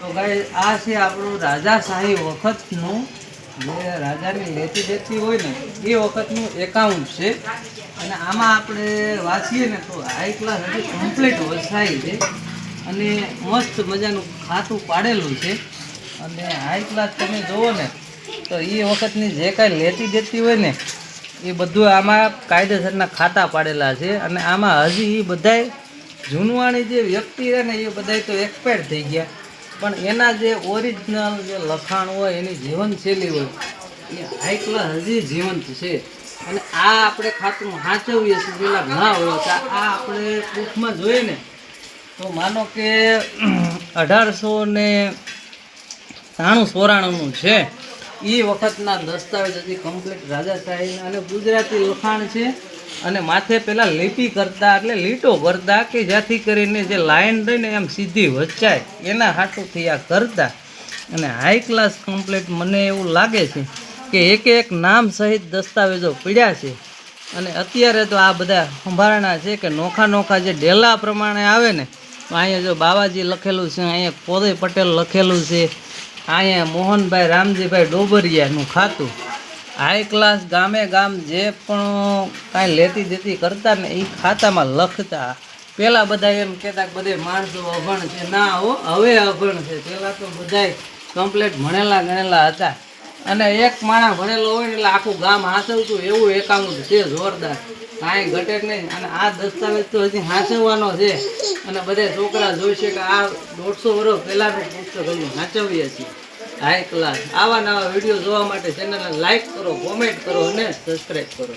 તો ગાઈ આ છે આપણું રાજાશાહી વખતનું જે રાજાની લેતી દેતી હોય ને, એ વખતનું એકાઉન્ટ છે. અને આમાં આપણે વાંચીએ ને તો હાઈ ક્લાસ હજી કમ્પ્લીટ વસાઈ છે. અને મસ્ત મજાનું ખાતું પાડેલું છે. અને હાઈ ક્લાસ તમે જુઓ ને, તો એ વખતની જે કાંઈ લેતી દેતી હોય ને, એ બધું આમાં કાયદેસરના ખાતા પાડેલા છે. અને આમાં હજી એ બધાય જૂનવાણી જે વ્યક્તિ રહે ને, એ બધાય તો એક્સપાયર થઈ ગયા. પણ એના જે ઓરિજિનલ જે લખાણ હોય, એની જીવનશૈલી હોય, એ હાઈ હજી જીવંત છે. અને આ આપણે ખાતું સાચવીએ પેલા ઘણા હોય, તો આ આપણે પ્રૂફમાં જોઈએ ને, તો માનો કે અઢારસો ને ત્રાણું ચોરાણુંનું છે. એ વખતના દસ્તાવેજ હજી કમ્પ્લીટ રાજાશાહી અને ગુજરાતી લખાણ છે. અને માથે પેલા લીટી કરતા એટલે લીટો ભરતા કે જ્યાંથી કરીને જે લાઈન રહીને એમ સીધી વચાય એના હાટુથી આ કરતા. અને હાઈ ક્લાસ કમ્પ્લીટ મને એવું લાગે છે કે એક એક નામ સહિત દસ્તાવેજો પીડ્યા છે. અને અત્યારે તો આ બધા સંભારણા છે કે નોખા નોખા જે ડેલા પ્રમાણે આવે ને, અહીંયા જો બાવાજી લખેલું છે, અહીંયા કોદય પટેલ લખેલું છે, અહીંયા મોહનભાઈ રામજીભાઈ ડોબરિયાનું ખાતું. હાઈ ક્લાસ, ગામે ગામ જે પણ કાંઈ લેતી દેતી કરતા ને એ ખાતામાં લખતા. પહેલાં બધા એમ કહેતા બધે માણસો અભણ છે. ના હો, હવે અભણ છે. પહેલાં તો બધાય કમ્પ્લેટ ભણેલા ગણેલા હતા. અને એક માણસ ભણેલો હોય એટલે આખું ગામ હાંસવતું, એવું એકાઉન્ટ છે, જોરદાર. કાંઈ ઘટે નહીં. અને આ દસ્તાવેજ તો હજી હાંચવવાનો છે. અને બધે છોકરા જોઈશે કે આ દોઢસો વર્ષ પહેલાંનું પુસ્તક હજી હાંચવીએ છીએ. હાઈ ક્લાસ આવા નવા વીડિયો જોવા માટે ચેનલને લાઈક કરો કોમેન્ટ કરો અને સબસ્ક્રાઈબ કરો.